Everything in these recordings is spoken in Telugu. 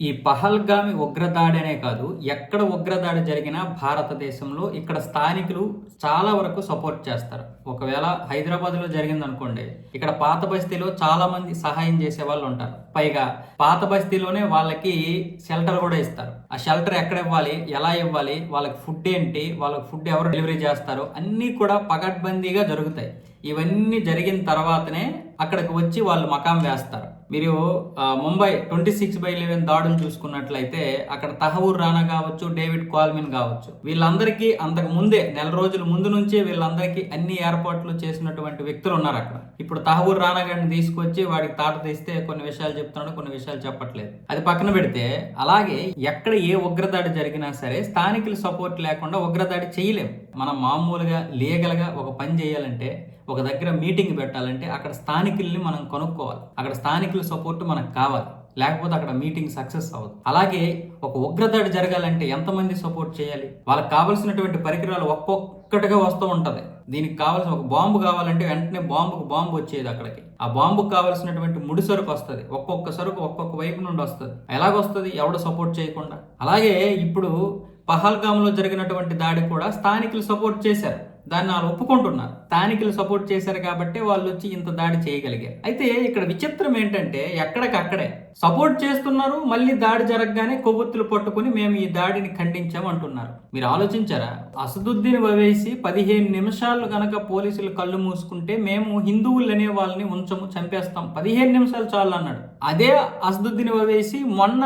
ఈ పహల్గామి ఉగ్రదాడి అనే కాదు ఎక్కడ ఉగ్రదాడి జరిగినా భారతదేశంలో ఇక్కడ స్థానికులు చాలా వరకు సపోర్ట్ చేస్తారు. ఒకవేళ హైదరాబాద్లో జరిగింది అనుకోండి ఇక్కడ పాత బస్తీలో చాలా మంది సహాయం చేసే వాళ్ళు ఉంటారు. పైగా పాత బస్తీలోనే వాళ్ళకి షెల్టర్ కూడా ఇస్తారు. ఆ షెల్టర్ ఎక్కడ ఇవ్వాలి ఎలా ఇవ్వాలి వాళ్ళకి ఫుడ్ ఏంటి వాళ్ళకి ఫుడ్ ఎవరు డెలివరీ చేస్తారు అన్నీ కూడా పగడ్బందీగా జరుగుతాయి. ఇవన్నీ జరిగిన తర్వాతనే అక్కడికి వచ్చి వాళ్ళు మకాం వేస్తారు. మీరు Mumbai twenty six by eleven దాడులు చూసుకున్నట్లయితే అక్కడ తహవూర్ రానా కావచ్చు డేవిడ్ కాల్మిన్ కావచ్చు. వీళ్ళందరికీ అంతకు ముందే నెల రోజుల ముందు నుంచే వీళ్ళందరికీ అన్ని ఏర్పాట్లు చేసినటువంటి వ్యక్తులు ఉన్నారు అక్కడ. ఇప్పుడు తహవూర్ రానా గారిని తీసుకొచ్చి వాడికి తాట తీస్తే కొన్ని విషయాలు చెప్తున్నాడు కొన్ని విషయాలు చెప్పట్లేదు. అది పక్కన పెడితే అలాగే ఎక్కడ ఏ ఉగ్రదాడి జరిగినా సరే స్థానికుల సపోర్ట్ లేకుండా ఉగ్రదాడి చేయలేం మనం మామూలుగా లీగల్గా ఒక పని చేయాలంటే ఒక దగ్గర మీటింగ్ పెట్టాలంటే అక్కడ స్థానికుల్ని మనం కొనుక్కోవాలి. అక్కడ స్థానికుల సపోర్ట్ మనకు కావాలి. లేకపోతే అక్కడ మీటింగ్ సక్సెస్ అవ్వదు. అలాగే ఒక ఉగ్రదాడి జరగాలంటే ఎంతమంది సపోర్ట్ చేయాలి? వాళ్ళకి కావలసినటువంటి పరికరాలు ఒక్కొక్కటిగా వస్తూ ఉంటుంది. దీనికి కావాల్సిన ఒక బాంబు కావాలంటే వెంటనే బాంబుకు బాంబు వచ్చేది అక్కడికి. ఆ బాంబుకు కావాల్సినటువంటి ముడి సరుకు వస్తుంది. ఒక్కొక్క సరుకు ఒక్కొక్క వైపు నుండి వస్తుంది. ఎలాగొస్తుంది? ఎవడు సపోర్ట్ చేయకుండా. అలాగే ఇప్పుడు పహల్గామ్లో జరిగినటువంటి దాడి కూడా స్థానికులు సపోర్ట్ చేశారు. దాన్ని వాళ్ళు ఒప్పుకుంటున్నారు. స్థానికులు సపోర్ట్ చేశారు కాబట్టి వాళ్ళు వచ్చి ఇంత దాడి చేయగలిగారు. అయితే ఇక్కడ విచిత్రం ఏంటంటే ఎక్కడికక్కడే సపోర్ట్ చేస్తున్నారు మళ్ళీ దాడి జరగగానే కొవ్వొత్తులు పట్టుకుని మేము ఈ దాడిని ఖండించాం అంటున్నారు. మీరు ఆలోచించారా? అసదుద్దీన్ వవేసి పదిహేను నిమిషాలు గనక పోలీసులు కళ్ళు మూసుకుంటే మేము హిందువులు అనే వాళ్ళని ఉంచము చంపేస్తాం. పదిహేను నిమిషాలు చాలు అన్నాడు. అదే అసదుద్దీన్ వవేసి మొన్న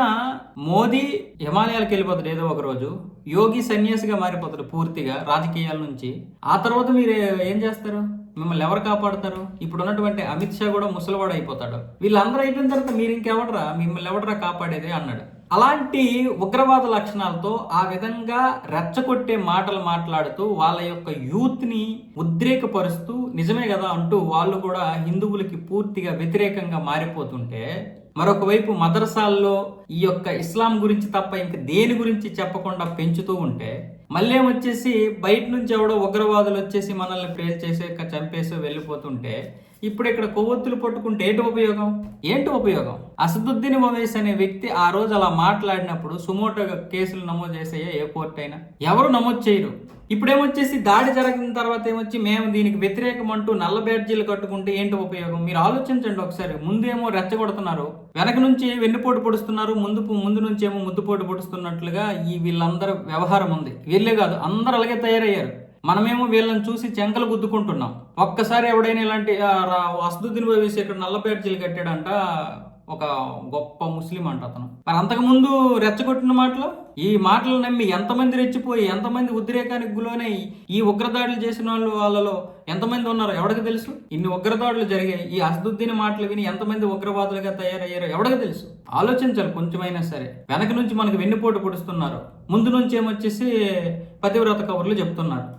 మోదీ హిమాలయాలకు వెళ్ళిపోతాడు ఏదో ఒక రోజు. యోగి సన్యాసిగా మారిపోతాడు పూర్తిగా రాజకీయాల నుంచి. ఆ తర్వాత మీరు ఏం చేస్తారు? మిమ్మల్ని ఎవరు కాపాడతారు? ఇప్పుడు ఉన్నటువంటి అమిత్ షా కూడా ముసలివాడు అయిపోతాడు. వీళ్ళందరూ అయిపోయిన తర్వాత మీరు ఇంకెవడరా? మిమ్మల్ని ఎవడరా కాపాడేది? అన్నాడు. అలాంటి ఉగ్రవాద లక్షణాలతో ఆ విధంగా రెచ్చగొట్టే మాటలు మాట్లాడుతూ వాళ్ళ యొక్క యూత్ని ఉద్రేకపరుస్తూ నిజమే కదా అంటూ వాళ్ళు కూడా హిందువులకి పూర్తిగా వ్యతిరేకంగా మారిపోతుంటే మరొక వైపు మదరసాల్లో ఈ యొక్క ఇస్లాం గురించి తప్ప ఇంక దేని గురించి చెప్పకుండా పెంచుతూ ఉంటే మళ్ళీ వచ్చేసి బయట నుంచి ఎవడో ఉగ్రవాదులు వచ్చేసి మనల్ని ఫేస్ చేసే చంపేసి వెళ్ళిపోతుంటే ఇప్పుడు ఇక్కడ కొవ్వొత్తులు పట్టుకుంటే ఏంటి ఉపయోగం? ఏంటి ఉపయోగం? అసదుద్దీన్ ఓవైస్ అనే వ్యక్తి ఆ రోజు అలా మాట్లాడినప్పుడు సుమోటోగా కేసులు నమోదు చేసాయా? ఏ కోర్టు అయినా. ఎవరు నమోదు చేయరు. ఇప్పుడేమొచ్చేసి దాడి జరిగిన తర్వాత ఏమొచ్చి మేము దీనికి వ్యతిరేకం అంటూ నల్ల బ్యాడ్జీలు కట్టుకుంటే ఏంటి ఉపయోగం? మీరు ఆలోచించండి ఒకసారి. ముందేమో రెచ్చగొడుతున్నారు. వెనక నుంచి వెన్నుపోటు పొడుస్తున్నారు. ముందు ముందు నుంచి ఏమో ముద్దుపోటు పొడుస్తున్నట్లుగా ఈ వీళ్ళందరూ వ్యవహారం ఉంది. వీళ్ళే కాదు అందరూ అలాగే తయారయ్యారు. మనమేమో వీళ్ళని చూసి చెంకలు గుద్దుకుంటున్నాం. ఒక్కసారి ఎవడైనా ఇలాంటి రా- అసదుద్దీన్ వేసి ఇక్కడ నల్లపేట బ్యాడ్జీలు కట్టాడంట ఒక గొప్ప ముస్లిం అంట అతను. మరి అంతకుముందు రెచ్చగొట్టిన మాటలు ఈ మాటలు నమ్మి ఎంతమంది రెచ్చిపోయి ఎంతమంది ఉద్రేకానికి గులోనై ఈ ఉగ్రదాడులు చేసిన వాళ్ళు వాళ్ళలో ఎంతమంది ఉన్నారు ఎవడికి తెలుసు? ఇన్ని ఉగ్రదాడులు జరిగాయి ఈ అసదుద్దీన్ మాటలు విని ఎంతమంది ఉగ్రవాదులుగా తయారయ్యారో ఎవడికి తెలుసు? ఆలోచించాలి కొంచెమైనా సరే. వెనక నుంచి మనకు వెన్నుపోటు పొడుస్తున్నారు. ముందు నుంచి ఏమొచ్చేసి పతివ్రత కబుర్లు చెప్తున్నారు.